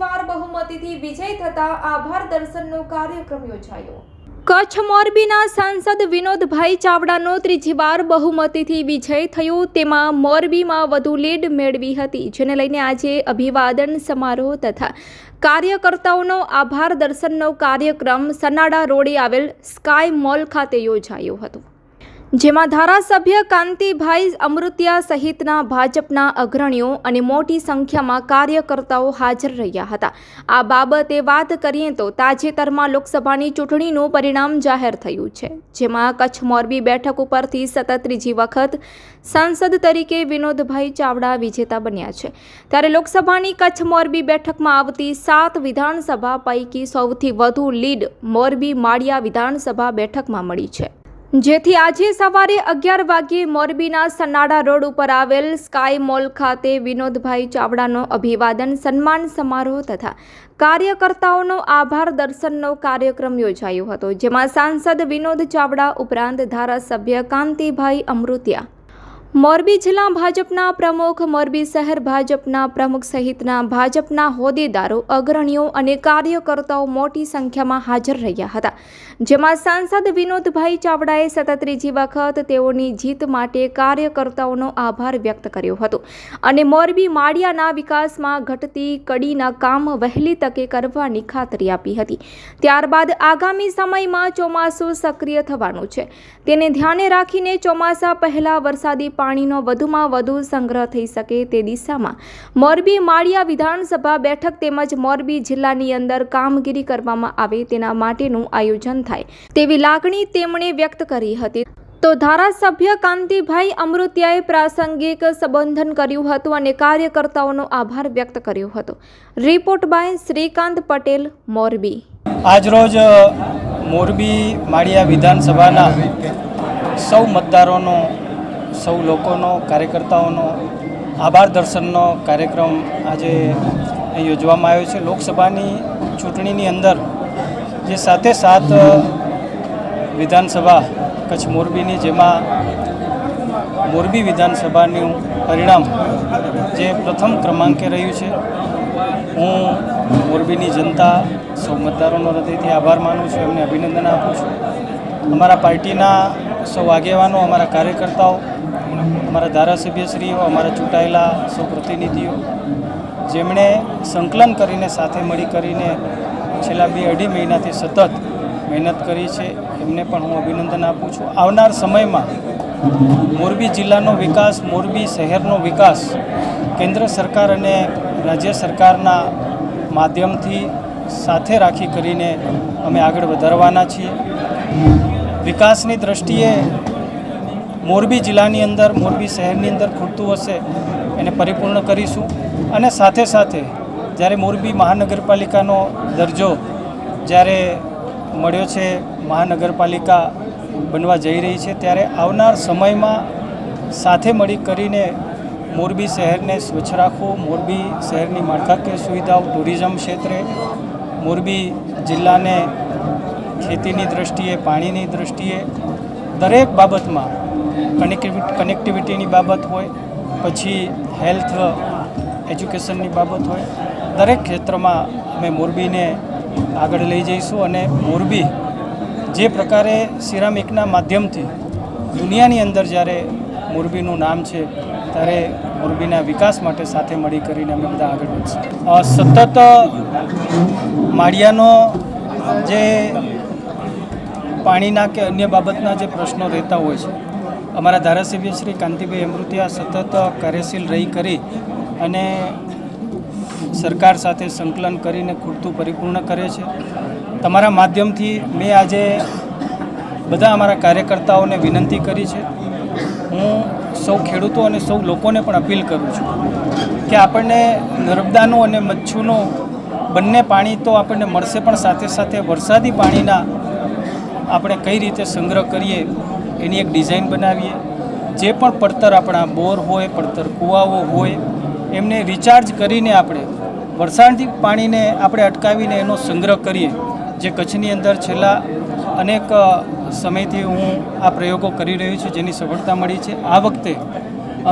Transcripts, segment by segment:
વાર બહુમતીથી વિજય થતા આભાર દર્શનનો કાર્યક્રમ યોજાયો. કચ્છ મોરબીના સાંસદ વિનોદભાઈ ચાવડાનો ત્રીજી વાર બહુમતીથી વિજય થયો. તેમાં મોરબીમાં વધુ લીડ મેળવી હતી, જેને લઈને આજે અભિવાદન સમારોહ તથા કાર્યકર્તાઓનો આભાર દર્શનનો કાર્યક્રમ સનાડા રોડે આવેલ સ્કાય મોલ ખાતે યોજાયો હતો. જેમાં ધારાસભ્ય કાંતિભાઈ અમૃતિયા સહિતના ભાજપના અગ્રણીઓ અને મોટી સંખ્યામાં કાર્યકર્તાઓ હાજર રહ્યા હતા. આ બાબતે વાત કરીએ તો તાજેતરમાં લોકસભાની ચૂંટણીનું પરિણામ જાહેર થયું છે, જેમાં કચ્છ મોરબી બેઠક ઉપરથી સતત ત્રીજી વખત સાંસદ તરીકે વિનોદભાઈ ચાવડા વિજેતા બન્યા છે. ત્યારે લોકસભાની કચ્છ મોરબી બેઠકમાં આવતી સાત વિધાનસભા પૈકી સૌથી વધુ લીડ મોરબી માળિયા વિધાનસભા બેઠકમાં મળી છે. જેથી આજે સવારે અગિયાર વાગ્યે મોરબીના સન્નાડા રોડ ઉપર આવેલ સ્કાય મોલ ખાતે વિનોદભાઈ ચાવડાનો અભિવાદન, સન્માન સમારોહ તથા કાર્યકર્તાઓનો આભાર, દર્શનનો કાર્યક્રમ યોજાયો હતો, જેમાં સાંસદ વિનોદ ચાવડા ઉપરાંત ધારાસભ્ય કાંતિભાઈ અમૃતિયા મોરબી જિલ્લા ભાજપના પ્રમુખ, મોરબી શહેર ભાજપના પ્રમુખ સહિતના ભાજપના હોદ્દેદારો, અગ્રણીઓ અને કાર્યકર્તાઓ મોટી સંખ્યામાં હાજર રહ્યા હતા. જેમાં સાંસદ વિનોદભાઈ ચાવડાએ સતત ત્રીજી વખત તેઓની જીત માટે કાર્યકર્તાઓનો આભાર વ્યક્ત કર્યો હતો અને મોરબી માળિયાના વિકાસમાં ઘટતી કડીના કામ વહેલી તકે કરવાની ખાતરી આપી હતી. ત્યારબાદ આગામી સમયમાં ચોમાસું સક્રિય થવાનું છે. તેને ધ્યાને રાખીને ચોમાસા પહેલા વરસાદી પાણીનો વધુમાં વધુ સંગ્રહ થઈ શકે તે દિશામાં. મોરબી માળિયા વિધાનસભા બેઠક તેમજ મોરબી જિલ્લાની અંદર કામગીરી કરવામાં આવે તેના માટેનું આયોજન થાય તેવી લાગણી તેમણે વ્યક્ત કરી હતી. તો ધારાસભ્ય કાંતિભાઈ અમૃતિયાએ પ્રાસંગિક સંબોધન કર્યું હતું અને કાર્યકર્તાઓનો આભાર વ્યક્ત કર્યો હતો. Report by Shrikant Patel, Morbi. આજરોજ મોરબી માળિયા વિધાનસભાના સૌ મતદારોનો સૌ લોકોનો, કાર્યકર્તાઓનો આભાર દર્શનનો કાર્યક્રમ આજે યોજવામાં આવ્યો છે. લોકસભાની ચૂંટણીની અંદર જે સાથે સાત વિધાનસભા કચ્છ મોરબીની, જેમાં મોરબી વિધાનસભાનું પરિણામ જે પ્રથમ ક્રમાંકે રહ્યું છે. હું મોરબીની જનતા સૌ મતદારોનો હૃદયથી આભાર માનું છું, એમને અભિનંદન આપું છું. અમારા પાર્ટીના સૌ આગેવાનો અમારા કાર્યકર્તાઓ, અમારા ધારાસભ્યશ્રીઓ, અમારા ચૂંટાયેલા સૌ પ્રતિનિધિઓ જેમણે સંકલન કરીને, સાથે મળી કરીને છેલ્લા બે અઢી મહિનાથી સતત મહેનત કરી છે. એમને પણ હું અભિનંદન આપું છું. આવનાર સમયમાં મોરબી જિલ્લાનો વિકાસ, મોરબી શહેરનો વિકાસ કેન્દ્ર સરકાર અને રાજ્ય સરકારના માધ્યમથી સાથે રાખી કરીને અમે આગળ વધારવાના છીએ. વિકાસની દ્રષ્ટિએ મોરબી જિલ્લાની અંદર, મોરબી શહેરની અંદર ખૂટતું હશે, એને પરિપૂર્ણ કરીશું. અને સાથે સાથે જ્યારે મોરબી મહાનગરપાલિકાનો દરજ્જો જ્યારે મળ્યો છે, મહાનગરપાલિકા બનવા જઈ રહી છે, ત્યારે આવનાર સમયમાં સાથે મળી કરીને મોરબી શહેરને સ્વચ્છ રાખવું મોરબી શહેરની માળખાકીય સુવિધાઓ, ટુરિઝમ ક્ષેત્રે મોરબી જિલ્લાને ખેતીની દ્રષ્ટિએ, પાણીની દ્રષ્ટિએ દરેક બાબતમાં કનેક્ટિવિટી કનેક્ટિવિટીની બાબત હોય, પછી હેલ્થ એજ્યુકેશનની બાબત હોય, દરેક ક્ષેત્રમાં અમે મોરબીને આગળ લઈ જઈશું અને મોરબી જે પ્રકારે સિરામિકના માધ્યમથી દુનિયાની અંદર જ્યારે મોરબીનું નામ છે, ત્યારે મોરબીના વિકાસ માટે સાથે મળી કરીને અમે બધા આગળ વધશું. સતત માળિયાનો જે પાણીના કે અન્ય બાબતના જે પ્રશ્નો રહેતા હોય છે. અમારા ધારાસભ્ય શ્રી કાંતિભાઈ અમૃતિયા સતત કાર્યશીલ રહી કરી અને સરકાર સાથે સંકલન કરીને ખૂટતું પરિપૂર્ણ કરે છે. તમારા માધ્યમથી મેં આજે બધા અમારા કાર્યકર્તાઓને વિનંતી કરી છે. હું સૌ ખેડૂતો અને સૌ લોકોને પણ અપીલ કરું છું કે આપણને નર્મદાનું અને મચ્છુનું બંને પાણી તો આપણને મળશે પણ સાથે સાથે વરસાદી પાણીના આપણે કઈ રીતે સંગ્રહ કરીએ, એની એક ડિઝાઇન બનાવીએ. જે પણ પડતર આપણા બોર હોય, પડતર કૂવાઓ હોય, એમને રિચાર્જ કરીને આપણે વરસાદથી પાણીને આપણે અટકાવીને એનો સંગ્રહ કરીએ. જે કચ્છની અંદર છેલ્લા અનેક સમયથી હું આ પ્રયોગો કરી રહ્યો છું, જેની સફળતા મળી છે. આ વખતે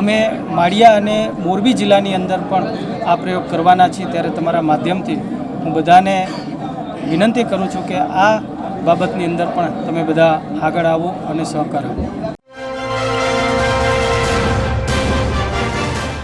અમે માળિયા અને મોરબી જિલ્લાની અંદર પણ આ પ્રયોગ કરવાના છીએ. ત્યારે તમારા માધ્યમથી હું બધાને વિનંતી કરું છું કે આ બાબતની અંદર પણ તમે બધા આગળ આવો અને સહકાર આપો.